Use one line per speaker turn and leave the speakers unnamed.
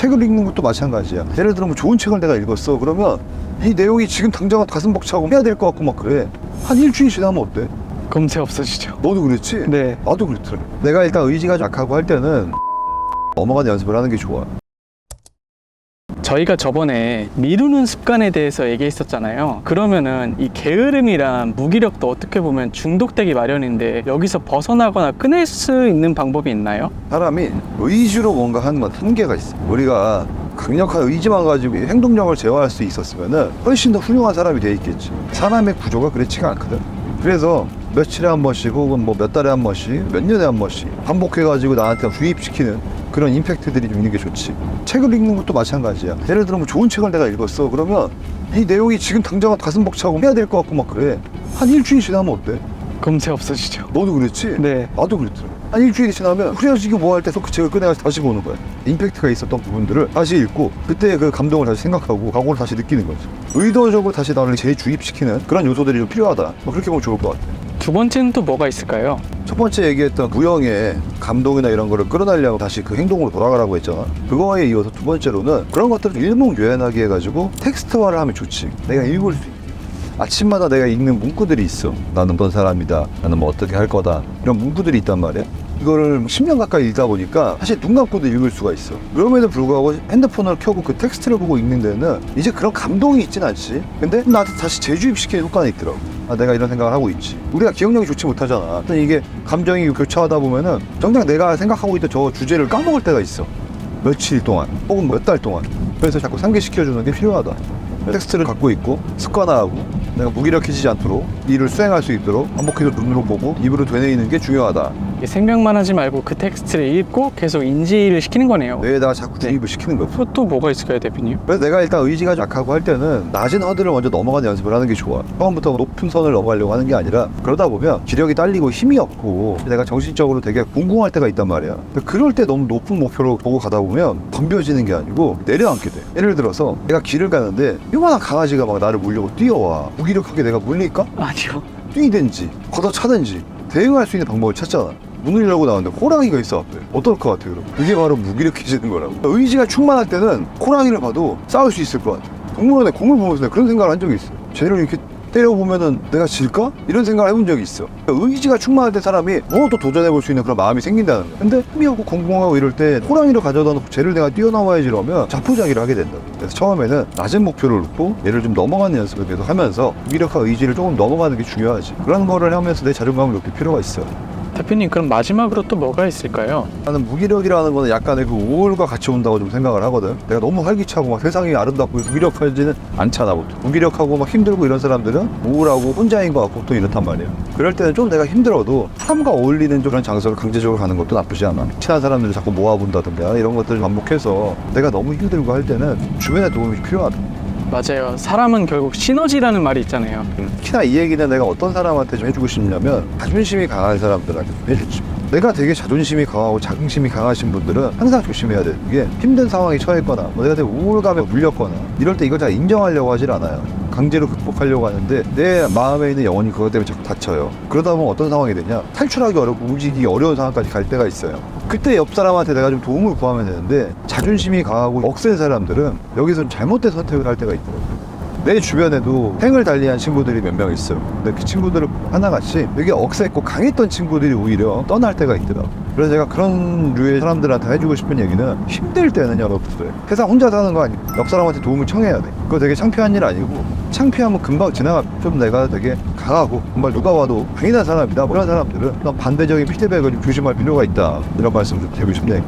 책을 읽는 것도 마찬가지야. 예를 들어 뭐 좋은 책을 내가 읽었어. 그러면 이 내용이 지금 당장 가슴 벅차고 해야 될 것 같고 막 그래. 한 일주일 지나면 어때?
검색 없어지죠.
너도 그랬지?
네.
나도 그렇더라. 내가 일단 의지가 약하고 할 때는 넘어가는 연습을 하는 게 좋아.
저희가 저번에 미루는 습관에 대해서 얘기했었잖아요. 그러면은 이 게으름이랑 무기력도 어떻게 보면 중독되기 마련인데 여기서 벗어나거나 끊을 수 있는 방법이 있나요?
사람이 의지로 뭔가 하는 건 한계가 있어. 우리가 강력한 의지만 가지고 행동력을 제어할 수 있었으면 훨씬 더 훌륭한 사람이 돼 있겠지. 사람의 구조가 그렇지가 않거든. 그래서 며칠에 한 번씩 혹은 뭐 몇 달에 한 번씩 몇 년에 한 번씩 반복해가지고 나한테 주입시키는 그런 임팩트들이 좀 있는 게 좋지. 책을 읽는 것도 마찬가지야. 예를 들어 뭐 좋은 책을 내가 읽었어. 그러면 이 내용이 지금 당장 가슴 벅차고 해야 될 것 같고 막 그래. 한 일주일 지나면 어때?
검색 없어지죠.
너도 그랬지?
네.
나도 그랬더라. 한 일주일이 지나면 흐려지고 뭐할그 책을 꺼내서 다시 보는 거야. 임팩트가 있었던 부분들을 다시 읽고 그때 그 감동을 다시 생각하고 각오를 다시 느끼는 거지. 의도적으로 다시 나를 재주입시키는 그런 요소들이 좀 필요하다. 뭐 그렇게 보면 좋을 것 같아.
두 번째는 또 뭐가 있을까요?
첫 번째 얘기했던 무형의 감동이나 이런 거를 끌어내려고 다시 그 행동으로 돌아가라고 했잖아. 그거에 이어서 두 번째로는 그런 것들을 일목요연하게 해가지고 텍스트화를 하면 좋지. 내가 읽을 수 있게. 아침마다 내가 읽는 문구들이 있어. 나는 어떤 사람이다. 나는 뭐 어떻게 할 거다. 이런 문구들이 있단 말이야. 이거를 10년 가까이 읽다 보니까 사실 눈 감고도 읽을 수가 있어. 그럼에도 불구하고 핸드폰을 켜고 그 텍스트를 보고 읽는 데는 이제 그런 감동이 있진 않지. 근데 나한테 다시 재주입시키는 효과는 있더라고. 아, 내가 이런 생각을 하고 있지. 우리가 기억력이 좋지 못하잖아. 어떤 이게 감정이 교차하다 보면은 정작 내가 생각하고 있던 저 주제를 까먹을 때가 있어. 며칠 동안 혹은 몇 달 동안. 그래서 자꾸 상기시켜주는 게 필요하다. 텍스트를 갖고 있고 습관화하고 내가 무기력해지지 않도록 일을 수행할 수 있도록 반복해서 눈으로 보고 입으로 되뇌이는 게 중요하다.
생각만 하지 말고 그 텍스트를 읽고 계속 인지를 시키는 거네요.
뇌에다가 자꾸 주입을 시키는 거죠.
또, 또 뭐가 있을까요, 대표님?
그래서 내가 일단 의지가 약하고 할 때는 낮은 허들을 먼저 넘어가는 연습을 하는 게 좋아. 처음부터 높은 선을 넘어가려고 하는 게 아니라 그러다 보면 기력이 딸리고 힘이 없고 내가 정신적으로 되게 궁궁할 때가 있단 말이야. 그럴 때 너무 높은 목표로 보고 가다 보면 덤벼지는 게 아니고 내려앉게 돼. 예를 들어서 내가 길을 가는데 요만한 강아지가 막 나를 물려고 뛰어와. 무기력하게 내가 물릴까?
아니요.
뛰든지 걷어차든지 대응할 수 있는 방법을 찾잖아. 문을 열고 나왔는데 호랑이가 있어 앞에. 어떨 것 같아요 여러분 그게 바로 무기력해지는 거라고. 의지가 충만할 때는 호랑이를 봐도 싸울 수 있을 것 같아. 동물원에 공을 보면서 그런 생각을 한 적이 있어. 쟤를 이렇게 때려보면은 내가 질까? 이런 생각을 해본 적이 있어. 의지가 충만할 때 사람이 뭐또 도전해볼 수 있는 그런 마음이 생긴다는 거야. 근데 없고 공공하고 이럴 때 호랑이를 가져다 놓고 쟤를 내가 뛰어넘어야지 이러면 자포자기를 하게 된다고. 그래서 처음에는 낮은 목표를 놓고 얘를 좀 넘어가는 연습을 계속 하면서 무기력과 의지를 조금 넘어가는 게 중요하지. 그런 거를 하면서 내 자존감을 높일 필요가 있어
대표님, 그럼 마지막으로 또 뭐가 있을까요?
나는 무기력이라는 거는 약간의 그 우울과 같이 온다고 좀 생각을 하거든. 내가 너무 활기차고 막 세상이 아름답고 무기력하지는 않잖아 보통. 무기력하고 막 힘들고 이런 사람들은 우울하고 혼자인 것 같고 또 이렇단 말이야. 그럴 때는 좀 내가 힘들어도 사람과 어울리는 좀 그런 장소를 강제적으로 가는 것도 나쁘지 않아. 친한 사람들을 자꾸 모아본다든가 이런 것들을 반복해서 내가 너무 힘들고 할 때는 주변의 도움이 필요하다.
맞아요. 사람은 결국 시너지라는 말이 있잖아요.
특히나 이 얘기는 내가 어떤 사람한테 좀 해주고 싶냐면 자존심이 강한 사람들한테 좀 해주지 내가 되게 자존심이 강하고 자긍심이 강하신 분들은 항상 조심해야 되는 게 힘든 상황에 처했거나 뭐 내가 되게 우울감에 물렸거나 이럴 때 이걸 잘 인정하려고 하질 않아요 강제로 극복하려고 하는데 내 마음에 있는 영혼이 그것 때문에 자꾸 다쳐요. 그러다 보면 어떤 상황이 되냐? 탈출하기 어렵고 움직이기 어려운 상황까지 갈 때가 있어요. 그때 옆 사람한테 내가 좀 도움을 구하면 되는데 자존심이 강하고 억센 사람들은 여기서 잘못된 선택을 할 때가 있더라고요 내 주변에도 행을 달리한 친구들이 몇 명 있어요. 근데 그 친구들을 하나같이 되게 억세고 강했던 친구들이 오히려 떠날 때가 있더라고. 그래서 제가 그런 류의 사람들한테 해주고 싶은 얘기는 힘들 때는 여러분들 세상 혼자 사는 거 아니고 옆 사람한테 도움을 청해야 돼. 그거 되게 창피한 일 아니고 창피하면 금방 지나가. 좀 내가 되게 강하고 정말 누가 와도 강인한 사람이다. 뭐 그런 사람들은 반대적인 피드백을 좀 조심할 필요가 있다. 이런 말씀 좀 드리고 싶네요.